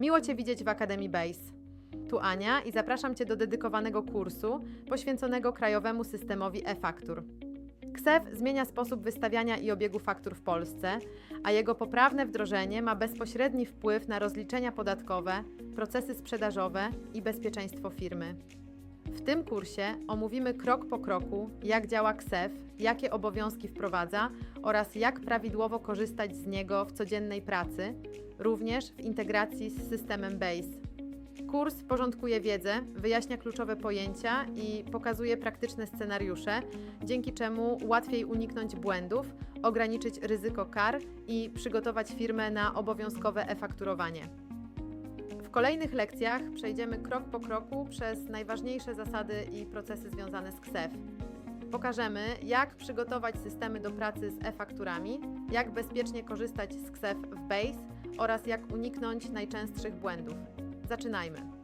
Miło Cię widzieć w Akademii Base. Tu Ania i zapraszam Cię do dedykowanego kursu poświęconego krajowemu systemowi e-faktur. KSEF zmienia sposób wystawiania i obiegu faktur w Polsce, a jego poprawne wdrożenie ma bezpośredni wpływ na rozliczenia podatkowe, procesy sprzedażowe i bezpieczeństwo firmy. W tym kursie omówimy krok po kroku, jak działa KSEF, jakie obowiązki wprowadza oraz jak prawidłowo korzystać z niego w codziennej pracy, również w integracji z systemem BASE. Kurs porządkuje wiedzę, wyjaśnia kluczowe pojęcia i pokazuje praktyczne scenariusze, dzięki czemu łatwiej uniknąć błędów, ograniczyć ryzyko kar i przygotować firmę na obowiązkowe e-fakturowanie. W kolejnych lekcjach przejdziemy krok po kroku przez najważniejsze zasady i procesy związane z KSEF. Pokażemy, jak przygotować systemy do pracy z e-fakturami, jak bezpiecznie korzystać z KSEF w BASE oraz jak uniknąć najczęstszych błędów. Zaczynajmy.